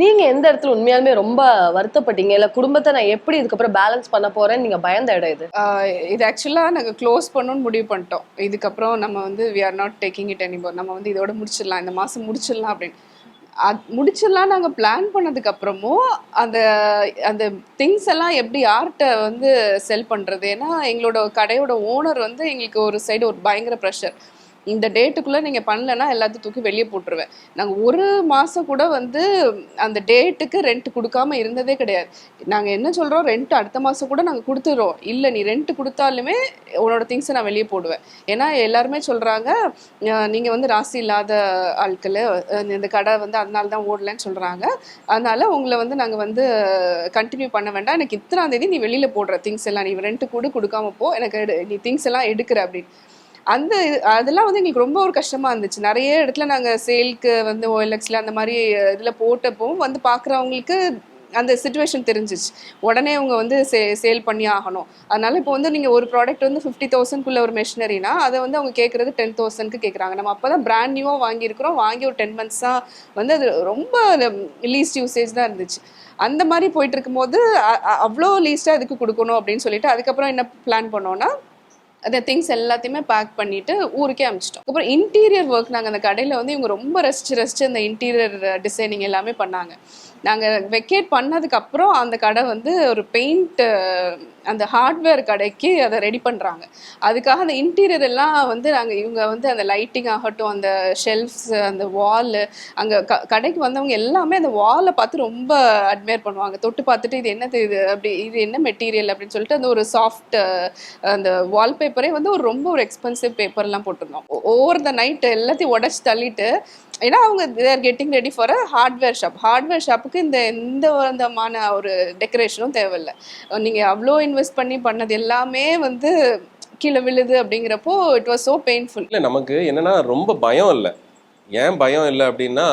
நீங்க எந்த இடத்துல உண்மையாலுமே ரொம்ப வருத்தப்பட்டீங்க? இல்ல குடும்பத்தை நான் எப்படி இதுக்கப்புறம் பேலன்ஸ் பண்ண போறேன்னு நீங்க பயந்த இடம் இது இது ஆக்சுவலாக நாங்கள் க்ளோஸ் பண்ணணும்னு முடிவு பண்ணிட்டோம். இதுக்கப்புறம் நம்ம வந்து we are not taking it anymore நம்ம வந்து இதோட முடிச்சிடலாம். இந்த மாதம் முடிச்சிடலாம் அப்படின்னு. அது முடிச்சிடலாம் நாங்கள் பிளான் பண்ணதுக்கப்புறமும் அந்த அந்த திங்ஸ் எல்லாம் எப்படி யார்கிட்ட வந்து செல் பண்ணுறது ஏன்னா எங்களோட கடையோட ஓனர் வந்து எங்களுக்கு ஒரு சைடு ஒரு பயங்கர ப்ரெஷர் இந்த டேட்டுக்குள்ளே நீங்கள் பண்ணலன்னா எல்லாத்தையும் தூக்கி வெளியே போட்டுருவேன். நாங்கள் ஒரு மாதம் கூட வந்து அந்த டேட்டுக்கு ரெண்ட் கொடுக்காம இருந்ததே கிடையாது. நாங்கள் என்ன சொல்கிறோம் ரெண்ட் அடுத்த மாதம் கூட நாங்கள் கொடுத்துறோம். இல்லை நீ ரெண்ட் கொடுத்தாலுமே உன்னோட திங்ஸை நான் வெளியே போடுவேன். ஏன்னா எல்லாருமே சொல்கிறாங்க நீங்கள் வந்து ராசி இல்லாத ஆட்கள் இந்த கடை வந்து அதனால தான் ஓடலன்னு சொல்கிறாங்க அதனால் உங்களை வந்து நாங்கள் வந்து கண்டினியூ பண்ண வேண்டாம். எனக்கு இத்தனாம் தேதி நீ வெளியில் போடுற திங்ஸ் எல்லாம். நீ ரெண்ட் கூட கொடுக்காம போ. எனக்கு எடு- நீ திங்ஸ் எல்லாம் எடுக்கிற அப்படின்னு. அந்த இது- அதெல்லாம் வந்து எங்களுக்கு ரொம்ப ஒரு கஷ்டமா இருந்துச்சு. நிறைய இடத்துல நாங்க சேல்க்கு வந்து ஓஎல்எக்ஸ்ல அந்த மாதிரி இதுல போட்டப்போ வந்து பாக்குறவங்களுக்கு அந்த சுச்சுவேஷன் தெரிஞ்சிச்சு. உடனே அவங்க வந்து சே சேல் பண்ணி ஆகணும். அதனால இப்போ வந்து நீங்கள் ஒரு ப்ராடக்ட் வந்து ஃபிஃப்டி தௌசண்ட்குள்ள ஒரு மெஷினரினா அதை வந்து அவங்க கேட்குறது டென் தௌசண்ட்க்கு கேட்குறாங்க நம்ம அப்போ தான் பிராண்ட் நியூவாக வாங்கியிருக்கிறோம். வாங்கி ஒரு டென் மந்த்ஸாக வந்து அது ரொம்ப லீஸ்ட் யூசேஜ் தான் இருந்துச்சு. அந்த மாதிரி போயிட்டு இருக்கும்போது அவ்வளோ லீஸ்ட்டாக இதுக்கு கொடுக்கணும் அப்படின்னு சொல்லிட்டு அதுக்கப்புறம் என்ன பிளான் பண்ணோன்னா அந்த திங்ஸ் எல்லாத்தையுமே பேக் பண்ணிட்டு ஊருக்கே அனுப்பிச்சிட்டோம் அப்புறம் இன்டீரியர் ஒர்க் நாங்கள் அந்த கடையில் வந்து இவங்க ரொம்ப ரசிச்சு ரசிச்சு அந்த இன்டீரியர் டிசைனிங் எல்லாமே பண்ணாங்க. நாங்கள் வெக்கேட் பண்ணதுக்கப்புறம் அந்த கடை வந்து ஒரு பெயிண்ட் அந்த ஹார்ட்வேர் கடைக்கு அதை ரெடி பண்ணுறாங்க அதுக்காக அந்த இன்டீரியர் எல்லாம் வந்து நாங்கள் இவங்க வந்து அந்த லைட்டிங் ஆகட்டும் அந்த ஷெல்ஃப்ஸ் அந்த வாலு அங்கே க கடைக்கு வந்தவங்க எல்லாமே அந்த வாலை பார்த்து ரொம்ப அட்மையர் பண்ணுவாங்க. தொட்டு பார்த்துட்டு இது என்னது இது? அப்படி இது என்ன மெட்டீரியல் அப்படின்னு சொல்லிட்டு அந்த ஒரு சாஃப்ட் அந்த வால்பேப்பரே வந்து ஒரு ரொம்ப ஒரு எக்ஸ்பென்சிவ் பேப்பர்லாம் போட்டிருந்தோம். ஓவர் த நைட் எல்லாத்தையும் உடச்சி தள்ளிட்டு ஏன்னா அவங்க they're getting ready for a hardware shop hardware ஷாப்புக்கு இந்த எந்த விதமான ஒரு டெக்கரேஷனும் தேவையில்லை. நீங்கள் அவ்வளோ இன்வெஸ்ட் பண்ணி பண்ணது எல்லாமே வந்து கீழே விழுது அப்படிங்கிறப்போ இட் வாஸ் ஸோ பெயின்ஃபுல் இல்லை நமக்கு என்னன்னா ரொம்ப பயம் இல்லை. ஏன் பயம் இல்லை அப்படின்னா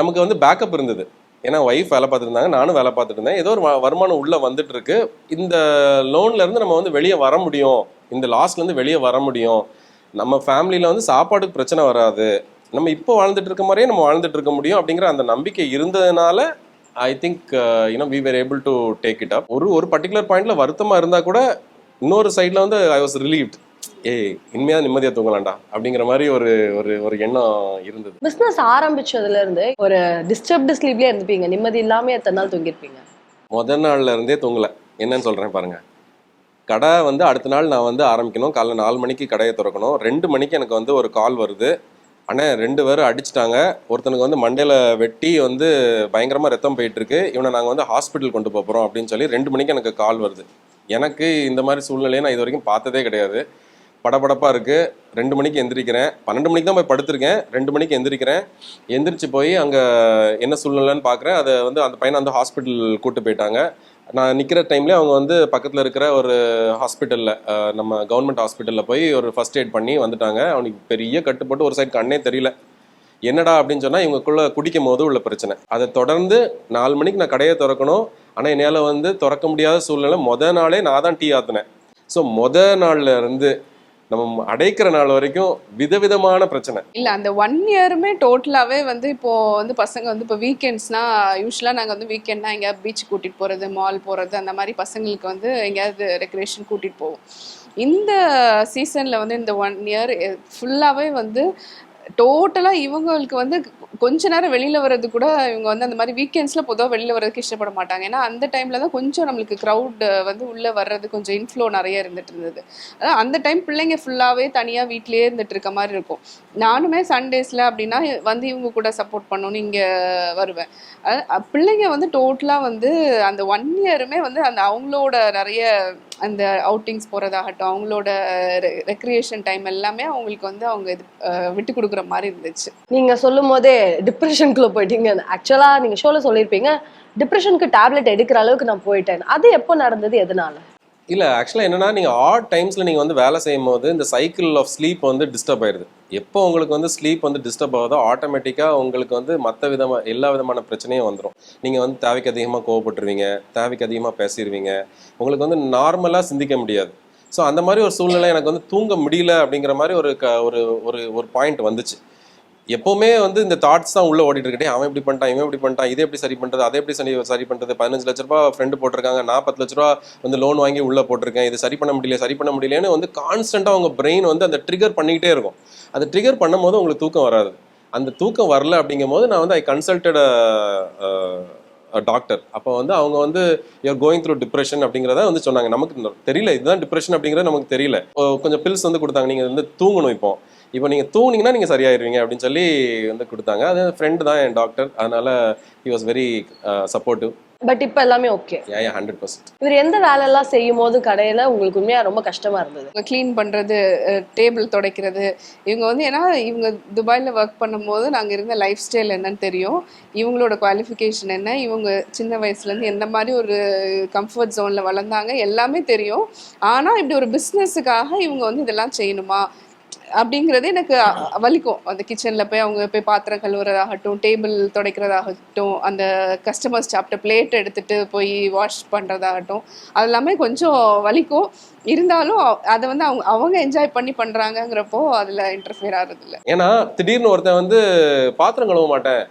நமக்கு வந்து பேக்கப் இருந்தது. ஏன்னா ஒய்ஃப் வேலை பார்த்துருந்தாங்க நானும் வேலை பார்த்துட்டு இருந்தேன். ஏதோ ஒரு வருமானம் உள்ளே வந்துட்டு இருக்கு. இந்த லோன்லேருந்து நம்ம வந்து வெளியே வர முடியும். இந்த லாஸ்ட்லேருந்து வெளியே வர முடியும். நம்ம ஃபேமிலியில் வந்து சாப்பாட்டுக்கு பிரச்சனை வராது. நம்ம இப்போ வாழ்ந்துட்டு இருக்க மாதிரியே நம்ம வாழ்ந்துட்டு இருக்க முடியும் அப்படிங்கிற அந்த நம்பிக்கை இருந்ததுனால I think you know we were able to take it up ஒரு ஒரு பர்டிகுலர் பாயிண்ட்ல வருத்தமா இருந்தா கூட இன்னொரு சைட்ல வந்து ஐ வாஸ் ரிலீவ்ட் ஏய் இனிமையா நிம்மதியா தூங்கலாம்டா அப்படிங்கிற மாதிரி ஒரு ஒரு ஒரு எண்ணம் இருந்தது. பிசினஸ் ஆரம்பிச்சதுல இருந்து ஒரு டிஸ்டர்ப்டு ஸ்லீப்லயே இருந்துப்பீங்க. நிம்மதி இல்லாம எத்தனை நாள் தூங்கிருப்பீங்க முத நாள்ல இருந்தே தூங்கல. என்னன்னு சொல்றேன் பாருங்க. கடை வந்து அடுத்த நாள் நான் வந்து ஆரம்பிக்கணும். காலைல நாலு மணிக்கு கடையை திறக்கணும். ரெண்டு மணிக்கு எனக்கு வந்து ஒரு கால் வருது. அண்ணே ரெண்டு பேரும் அடிச்சிட்டாங்க. ஒருத்தனுக்கு வந்து மண்டையில் வெட்டி வந்து பயங்கரமாக ரத்தம் போயிட்டுருக்கு. இவனை நாங்கள் வந்து ஹாஸ்பிட்டல் கொண்டு போகிறோம் அப்படின்னு சொல்லி ரெண்டு மணிக்கு எனக்கு கால் வருது. எனக்கு இந்த மாதிரி சூழ்நிலையை நான் இது வரைக்கும் பார்த்ததே கிடையாது. படபடப்பாக இருக்குது ரெண்டு மணிக்கு எந்திரிக்கிறேன். பன்னெண்டு மணிக்கு தான் போய் படுத்திருக்கேன். ரெண்டு மணிக்கு எந்திரிக்கிறேன். எந்திரிச்சு போய் அங்கே என்ன சூழ்நிலைன்னு பார்க்குறேன் அதை வந்து அந்த பையனை வந்து ஹாஸ்பிட்டல் கூப்பிட்டு போயிட்டாங்க. நான் நிற்கிற டைம்லேயே அவங்க வந்து பக்கத்தில் இருக்கிற ஒரு ஹாஸ்பிட்டலில் நம்ம கவர்மெண்ட் ஹாஸ்பிட்டலில் போய் ஒரு ஃபர்ஸ்ட் எய்ட் பண்ணி வந்துட்டாங்க. அவனுக்கு பெரிய கட்டுப்பட்டு ஒரு சைடு கண்ணே தெரியல. என்னடா அப்படின்னு சொன்னால் இவங்களுக்குள்ளே குடிக்கும் போது உள்ள பிரச்சனை. அதை தொடர்ந்து நாலு மணிக்கு நான் கடையை திறக்கணும். ஆனால் என்னால் வந்து திறக்க முடியாத சூழ்நிலை. முத நாளே நான் தான் டீ ஆத்தினேன். ஸோ முத நாள்லேருந்து நம்ம அடைக்கிற நாள் வரைக்கும் விதவிதமான பிரச்சனை. இல்ல அந்த ஒன் இயருமே டோட்டலாவே வந்து இப்போ வந்து பசங்க வந்து இப்போ வீக்கெண்ட்ஸ்னா யூஸ்வலா நாங்க வந்து வீக்கெண்ட்னா எங்கேயாவது பீச் கூட்டிட்டு போறது மால் போறது அந்த மாதிரி பசங்களுக்கு வந்து எங்கேயாவது ரெக்ரேஷன் கூட்டிட்டு போவோம். இந்த சீசன்ல வந்து இந்த ஒன் இயர் ஃபுல்லாவே வந்து டோட்டலாக இவங்களுக்கு வந்து கொஞ்ச நேரம் வெளியில வர்றது கூட இவங்க வந்து அந்த மாதிரி வீக்கெண்ட்ஸ்ல பொதுவாக வெளியில வர்றதுக்கு இஷ்டப்பட மாட்டாங்க. ஏன்னா அந்த டைம்ல தான் கொஞ்சம் நம்மளுக்கு க்ரௌட் வந்து உள்ள வர்றது கொஞ்சம் இன்ஃப்ளோ நிறைய இருந்துட்டு இருந்தது. அதான் அந்த டைம் பிள்ளைங்க ஃபுல்லாவே தனியா வீட்லயே இருந்துட்டு இருக்க மாதிரி இருக்கும். நானுமே சண்டேஸ்ல அப்படின்னா வந்து இவங்க கூட சப்போர்ட் பண்ணணும்னு இங்க வருவேன். பிள்ளைங்க வந்து டோட்டலா வந்து அந்த ஒன் இயருமே வந்து அந்த அவங்களோட நிறைய அந்த அவுட்டிங்ஸ் போகிறதாகட்டும் அவங்களோட ரெக்ரியேஷன் டைம் எல்லாமே அவங்களுக்கு வந்து அவங்க இது விட்டு கொடுக்குற மாதிரி இருந்துச்சு. நீங்கள் சொல்லும் போதே டிப்ரெஷனுக்குள்ள போயிட்டீங்க. ஆக்சுவலா நீங்கள் ஷோவில் சொல்லியிருப்பீங்க டிப்ரெஷனுக்கு டேப்லெட் எடுக்கிற அளவுக்கு நான் போயிட்டேன். அது எப்போ நடந்தது எதனால? இல்லை ஆக்சுவலாக என்னென்னா நீங்கள் ஆட் டைம்ஸில் நீங்கள் வந்து வேலை செய்யும் போது இந்த சைக்கிள் ஆஃப் ஸ்லீப் வந்து டிஸ்டர்ப் ஆயிடுது எப்போ உங்களுக்கு வந்து ஸ்லீப் வந்து டிஸ்டர்ப் ஆகுதோ ஆட்டோமேட்டிக்காக உங்களுக்கு வந்து மற்ற விதமாக எல்லா விதமான பிரச்சனையும் வந்துடும் நீங்கள் வந்து தேவைக்கு அதிகமாக கோவப்பட்டுருவீங்க தேவைக்கு அதிகமாக பேசிடுவீங்க உங்களுக்கு வந்து நார்மலாக சிந்திக்க முடியாது. ஸோ அந்த மாதிரி ஒரு சூழ்நிலை எனக்கு வந்து தூங்க முடியல அப்படிங்கிற மாதிரி ஒரு க ஒரு ஒரு ஒரு பாயிண்ட் வந்துச்சு. எப்போவுமே வந்து இந்த தாட்ஸ் தான் உள்ள ஓடிட்டு அவன் இப்படி பண்ணிட்டான் இவன் இப்படி பண்ணிட்டான் இதை எப்படி சரி பண்றது அதை எப்படி சரி சரி பண்றது? பதினஞ்சு லட்ச ரூபா ஃப்ரெண்டு போட்டிருக்காங்க நான் பத்து லட்ச ரூபா வந்து லோன் வாங்கி உள்ள போட்டிருக்கேன் இது சரி பண்ண முடியல சரி பண்ண முடியலன்னு வந்து கான்ஸ்டன்டா உங்க பிரெயின் வந்து அந்த ட்ரிகர் பண்ணிக்கிட்டே இருக்கும். அந்த ட்ரிகர் பண்ணும்போது உங்களுக்கு தூக்கம் வராது. அந்த தூக்கம் வரல அப்படிங்கும் போது நான் வந்து ஐ கன்சல்டட் டாக்டர் அப்போ வந்து அவங்க வந்து யூஆர் கோயிங் த்ரூ டிப்ரெஷன் அப்படிங்கிறத வந்து சொன்னாங்க. நமக்கு தெரியல இதுதான் டிப்ரெஷன் அப்படிங்கிறது நமக்கு தெரியல. கொஞ்சம் பில்ஸ் வந்து கொடுத்தாங்க. நீங்கள் வந்து தூங்கணும் இப்போ. இப்போ நீங்கள் தூங்குனீங்கன்னா நீங்கள் சரியாயிருவீங்க அப்படின்னு சொல்லி வந்து கொடுத்தாங்க. அது ஃப்ரெண்டு தான் என் டாக்டர் அதனால he was very supportive but இப்ப எல்லாமே ஓகே ஹண்ட்ரட் பர்சன்ட் இவர் எந்த வேலையெல்லாம் செய்யும் போது கடையில உங்களுக்கு உண்மையா ரொம்ப கஷ்டமா இருந்தது? க்ளீன் பண்ணுறது டேபிள் துடைக்கிறது. இவங்க வந்து ஏன்னா இவங்க துபாயில் ஒர்க் பண்ணும்போது நாங்கள் இருந்த லைஃப் ஸ்டைல் என்னன்னு தெரியும். இவங்களோட குவாலிஃபிகேஷன் என்ன? இவங்க சின்ன வயசுலேருந்து எந்த மாதிரி ஒரு கம்ஃபர்ட் ஜோனில் வளர்ந்தாங்க? எல்லாமே தெரியும். ஆனால் இப்படி ஒரு பிஸ்னஸுக்காக இவங்க வந்து இதெல்லாம் செய்யணுமா? அப்படிங்கிறது எனக்கு வலிக்கும். அந்த கிச்சனில் போய் அவங்க போய் பாத்திரம் கழுவுறதாகட்டும் டேபிள் துடைக்கிறதாகட்டும் அந்த கஸ்டமர்ஸ் சாப்பிட்ட பிளேட் எடுத்துட்டு போய் வாஷ் பண்ணுறதாகட்டும் அது எல்லாமே கொஞ்சம் வலிக்கும். இருந்தாலும் அதை வந்து அவங்க அவங்க என்ஜாய் பண்ணி பண்ணுறாங்கங்கிறப்போ அதில் இன்டர்ஃபியர் ஆகிறது ஏன்னா திடீர்னு ஒருத்தன் வந்து பாத்திரம் கழுவ மாட்டேன்.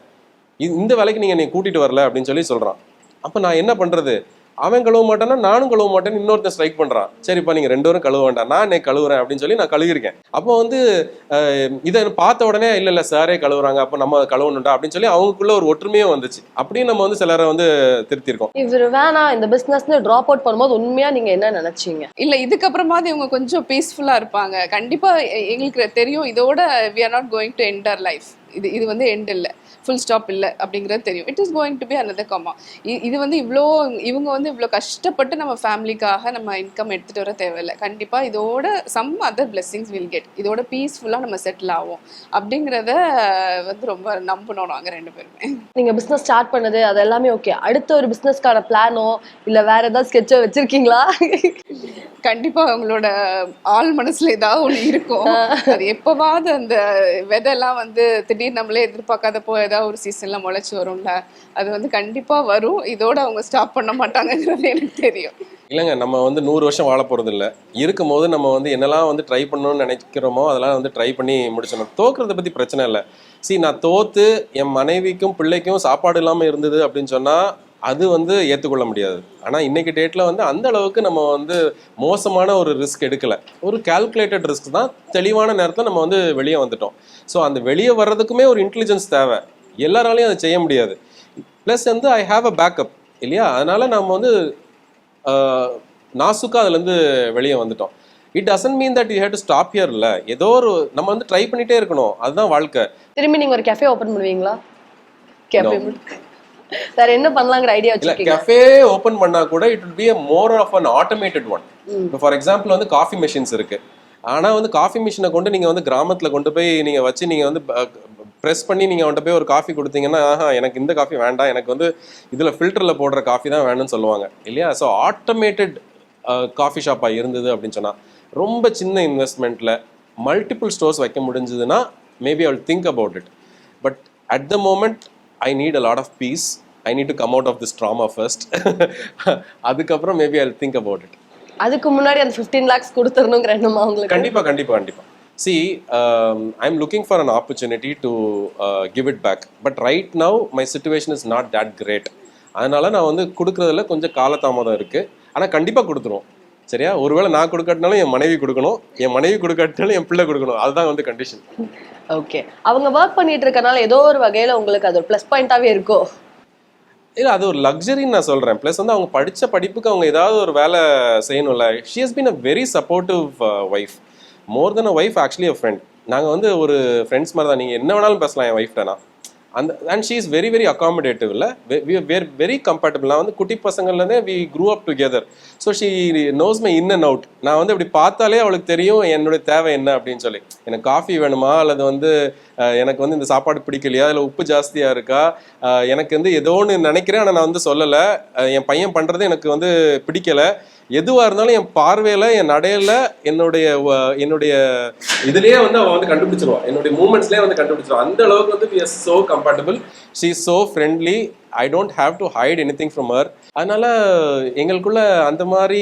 இந்த வேலைக்கு நீங்கள் என்னை கூட்டிகிட்டு வரல அப்படின்னு சொல்லி சொல்கிறான் அப்போ நான் என்ன பண்ணுறது அவன் கழுவ மாட்டான்னா நானும் கழுவ மாட்டேன்னு இன்னொருத்தன் ஸ்ட்ரைக் பண்றான். சரிப்பா நீங்க ரெண்டு பேரும் கழுவ வேண்டாம். நான் என்னை கழுவுறேன் அப்படின்னு சொல்லி நான் கழுவிருக்கேன் அப்போ வந்து இதை பார்த்த உடனே இல்ல இல்ல சாரே கழுவுறாங்க அப்ப நம்ம கழுவணும்டா அப்படின்னு சொல்லி அவங்களுக்குள்ள ஒரு ஒற்றுமையும் வந்துச்சு. அப்படியும் நம்ம வந்து சிலரை வந்து திருத்திருக்கோம் இவர் வேணாம் இந்த பிசினஸ்னு டிராப் அவுட் பண்ணும்போது உண்மையா நீங்க என்ன நினைச்சீங்க? இல்ல இதுக்கப்புறமாவது இவங்க கொஞ்சம் பீஸ்ஃபுல்லா இருப்பாங்க. கண்டிப்பா எ- எங்களுக்கு தெரியும் இதோட we are not going to end our life இது இது வந்து எண்ட் இல்லை. ஃபுல் ஸ்டாப் இல்லை அப்படிங்கிறது தெரியும். It is going to be another comma இது வந்து இவ்வளோ இவங்க வந்து இவ்வளோ கஷ்டப்பட்டு நம்ம ஃபேமிலிக்காக நம்ம இன்கம் எடுத்துட்டு வர தேவையில்லை. கண்டிப்பா இதோட some other blessings will get இதோட பீஸ்ஃபுல்லாக நம்ம செட்டில் ஆகும் அப்படிங்கிறத வந்து ரொம்ப நம்பணும் நாங்கள் ரெண்டு பேருமே. நீங்க பிசினஸ் ஸ்டார்ட் பண்ணது அது எல்லாமே ஓகே அடுத்த ஒரு பிசினஸ்க்கான பிளானோ இல்ல வேற ஏதாவது ஸ்கெட்சோ வச்சிருக்கீங்களா? கண்டிப்பா அவங்களோட ஆள் மனசுல ஏதாவது ஒண்ணு இருக்கும். அது எப்பவாவது அந்த விதைலாம் வந்து திடீர் நம்மளே எதிர்பார்க்காதப்போ ஏதாவது ஒரு சீசன்ல முளைச்சு வரும்ல அது வந்து கண்டிப்பா வரும். இதோட அவங்க ஸ்டாப் பண்ண மாட்டாங்கங்கிறது எனக்கு தெரியும். இல்லைங்க நம்ம வந்து நூறு வருஷம் வாழ போகிறது இல்லை. இருக்கும் போது நம்ம வந்து என்னெல்லாம் வந்து ட்ரை பண்ணணும்னு நினைக்கிறோமோ அதெல்லாம் வந்து ட்ரை பண்ணி முடிச்சிடணும். தோக்குறத பற்றி பிரச்சனை இல்லை. சி நான் தோத்து என் மனைவிக்கும் பிள்ளைக்கும் சாப்பாடு இல்லாமல் இருந்தது அப்படின்னு சொன்னால் அது வந்து ஏற்றுக்கொள்ள முடியாது. ஆனால் இன்னைக்கு டேட்டில் வந்து அந்த அளவுக்கு நம்ம வந்து மோசமான ஒரு ரிஸ்க் எடுக்கல. ஒரு கால்குலேட்டட் ரிஸ்க் தான். தெளிவான நேரத்தில் நம்ம வந்து வெளியே வந்துட்டோம். ஸோ அந்த வெளியே வர்றதுக்குமே ஒரு இன்டெலிஜென்ஸ் தேவை. எல்லாராலையும் அதை செய்ய முடியாது. ப்ளஸ் வந்து ஐ ஹாவ் அ பேக்கப் இல்லையா? அதனால நம்ம வந்து நாசுக்கா அதுலேருந்து வெளியே வந்துட்டோம். It doesn't mean that you have to stop here இல்லை. ஏதோ ஒரு நம்ம வந்து ட்ரை பண்ணிட்டே இருக்கணும். அதுதான் வாழ்க்கை. திரும்பி நீங்க ஒரு கெஃபே ஓபன் பண்ணுவீங்களா? கெஃபே வேற என்ன பண்ணலாங்கிற ஐடியா வச்சிருக்கீங்க? கஃபே ஓபன் பண்ணா கூட it be a more of an automated one இப்போ ஃபார் எக்ஸாம்பிள் வந்து காஃபி மிஷின்ஸ் இருக்கு. ஆனா வந்து காஃபி மிஷினை கொண்டு நீங்க வந்து கிராமத்துல கொண்டு போய் நீங்க வச்சு நீங்க வந்து ப்ரெஸ் பண்ணி நீங்க அவன்கிட்ட போய் ஒரு காஃபி கொடுத்தீங்கன்னா ஆஹா எனக்கு இந்த காஃபி வேண்டாம். எனக்கு வந்து இதுல ஃபில்டர்ல போடுற காஃபி தான் வேணும்னு சொல்லுவாங்க. இல்லையா? ஸோ ஆட்டோமேட்டட் காஃபி ஷாப்பா இருந்தது அப்படின்னு சொன்னா ரொம்ப சின்ன இன்வெஸ்ட்மெண்ட்ல மல்டிபிள் ஸ்டோர்ஸ் வைக்க முடிஞ்சதுன்னா maybe I think about it but at the moment I need a lot of peace I need to come out of this trauma first அதுக்கப்புறம் maybe I think about it அதுக்கு முன்னாடி அந்த 15 லேக்ஸ் கொடுத்துடணுங்கிற எண்ணமா உங்களுக்கு? கண்டிப்பா கண்டிப்பா கண்டிப்பா. See I am looking for an opportunity to give it back but right now my situation is not that great அதனால நான் வந்து கொடுக்கறதுல கொஞ்சம் காலதாமதம் இருக்கு. ஆனா கண்டிப்பா கொடுத்துருவோம். சரியா? ஒருவேளை நான் கொடுக்காட்டினாலும் என் மனைவி கொடுக்கணும். என் மனைவி கொடுக்காட்டினாலும் என் பிள்ளை கொடுக்கணும். அதுதான் வந்து கண்டிஷன் ஓகே அவங்க ஒர்க் பண்ணிட்டு இருக்கனால ஏதோ ஒரு வகையில உங்களுக்கு அது ஒரு ப்ளஸ் பாயிண்டாவே இருக்கோ? இல்ல அது ஒரு லக்ஸரின்னு நான் சொல்றேன். ப்ளஸ் வந்து அவங்க படிச்ச படிப்புக்கு அவங்க ஏதாவது ஒரு வேலை செய்யணும்ல. She has been a very supportive wife more than a wife actually a friend நாங்க வந்து ஒரு ஃப்ரெண்ட்ஸ் மாதிரி தான். நீங்க என்ன வேணாலும் பேசலாம் என் ஒய்ஃப்ட்ட நான். அந்த and she is very very accommodative இல்லை வேர் வெரி கம்பேட்டபிள் நான் வந்து குட்டி பசங்கள்லேருந்தே we grew up together so she knows my in and out நான் வந்து இப்படி பார்த்தாலே அவளுக்கு தெரியும் என்னுடைய தேவை என்ன அப்படின்னு சொல்லி. எனக்கு காஃபி வேணுமா? அல்லது வந்து எனக்கு வந்து இந்த சாப்பாடு பிடிக்கலையா? இல்லை உப்பு ஜாஸ்தியாக இருக்கா? எனக்கு வந்து ஏதோ ஒன்று நினைக்கிறேன் ஆனால் நான் வந்து சொல்லலை. என் பையன் பண்ணுறது எனக்கு வந்து பிடிக்கலை. எதுவாக இருந்தாலும் என் பார்வையில் என் நடையில் என்னுடைய என்னுடைய இதுலேயே வந்து அவன் வந்து கண்டுபிடிச்சிருவான் என்னுடைய மூமெண்ட்ஸ்லேயே வந்து கண்டுபிடிச்சிருவான் அந்த அளவுக்கு வந்து we are so compatible she is so friendly I don't have to hide anything from her அதனால எங்களுக்குள்ள அந்த மாதிரி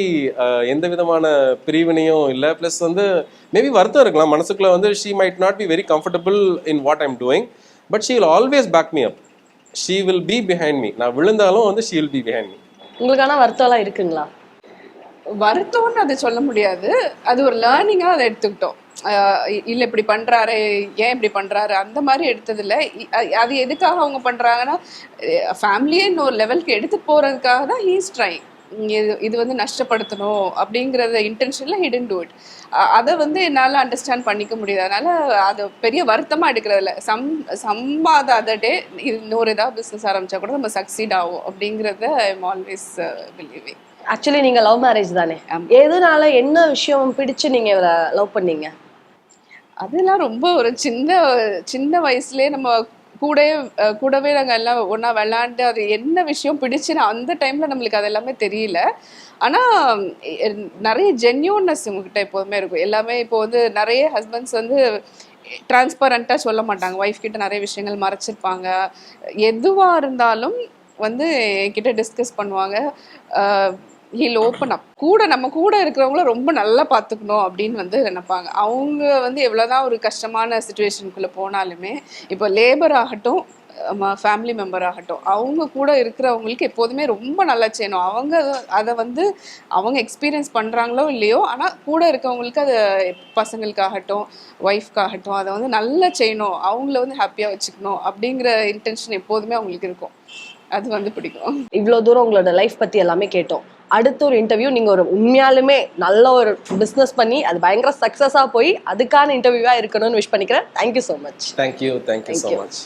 எந்த விதமான பிரிவினையும் இல்லை. ப்ளஸ் வந்து மேபி வருத்தம் இருக்கலாம். மனசுக்குள்ள வந்து she might not be very comfortable in what I'm doing but she will always back me up she will be behind me நான் விழுந்தாலும் வந்து she will be behind me உங்களுக்கான வருத்தம்லாம் இருக்குங்களா? வருத்தம்னு அதை சொல்ல முடியாது. அது ஒரு லேர்னிங்காக அதை எடுத்துக்கிட்டோம். இல்லை இ- இப்படி பண்ணுறாரு ஏன் இப்படி பண்ணுறாரு அந்த மாதிரி எடுத்ததில்ல. அது எதுக்காக அவங்க பண்ணுறாங்கன்னா ஃபேமிலியே இன்னொரு லெவலுக்கு எடுத்து போகிறதுக்காக தான் ஹீஸ் ட்ரைங் இது இது வந்து நஷ்டப்படுத்தணும் அப்படிங்கிறத இன்டென்ஷனில் ஹிடன் டூ இட் அதை வந்து என்னால் அண்டர்ஸ்டாண்ட் பண்ணிக்க முடியாது. அதனால் அது பெரிய வருத்தமாக எடுக்கிறதில்ல. சம் சம்பாத அதர் டே இது இன்னொரு ஏதாவது பிஸ்னஸ் ஆரம்பித்தா கூட நம்ம சக்சீட் ஆகும் அப்படிங்கிறத I am always believing actually நீங்க லவ் மேரேஜ் தானே. எதனால என்ன விஷயம் பிடிச்சு நீங்க இவரை லவ் பண்ணீங்க? அதெல்லாம் ரொம்ப ஒரு சின்ன சின்ன வயசுலயே நம்ம கூடவே அஹ் கூடவே நாங்கள் எல்லாம் ஒன்றா விளாண்டு அது என்ன விஷயம் பிடிச்சுன்னு அந்த டைமில் நம்மளுக்கு அது எல்லாமே தெரியல. ஆனால் நிறைய ஜென்யூன்னஸ் உங்ககிட்ட எப்போதுமே இருக்கும். எல்லாமே இப்போ வந்து நிறைய ஹஸ்பண்ட்ஸ் வந்து டிரான்ஸ்பரண்ட்டாக சொல்ல மாட்டாங்க. ஒய்ஃப் கிட்ட நிறைய விஷயங்கள் மறைச்சிருப்பாங்க. எதுவாக இருந்தாலும் வந்து என்கிட்ட டிஸ்கஸ் பண்ணுவாங்க. ஹீல் ஓப்பன் அப் கூட நம்ம கூட இருக்கிறவங்கள ரொம்ப நல்லா பார்த்துக்கணும் அப்படின்னு வந்து நினைப்பாங்க. அவங்க வந்து எவ்வளோதான் ஒரு கஷ்டமான சுச்சுவேஷனுக்குள்ளே போனாலுமே இப்போ லேபர் ஆகட்டும் ஃபேமிலி மெம்பர் ஆகட்டும் அவங்க கூட இருக்கிறவங்களுக்கு எப்போதுமே ரொம்ப நல்லா செய்யணும். அவங்க அதை வந்து அவங்க எக்ஸ்பீரியன்ஸ் பண்ணுறாங்களோ இல்லையோ ஆனால் கூட இருக்கவங்களுக்கு அது பசங்களுக்காகட்டும் ஒய்ஃப்காகட்டும் அதை வந்து நல்லா செய்யணும். அவங்கள வந்து ஹாப்பியாக வச்சுக்கணும் அப்படிங்கிற இன்டென்ஷன் எப்போதுமே அவங்களுக்கு இருக்கும். அது வந்து பிடிக்கும். இவ்வளோ தூரம் உங்களோட லைஃப் பற்றி எல்லாமே கேட்டோம். அடுத்த ஒரு இன்டர்வியூ நீங்க ஒரு உண்மையாலுமே நல்ல ஒரு பிசினஸ் பண்ணி அது பயங்கர சக்சஸா போய் அதுக்கான இன்டர்வியூவா இருக்கணும்னு விஷ் பண்ணிக்கிறேன். Thank you so much thank you thank you so Thank you. Much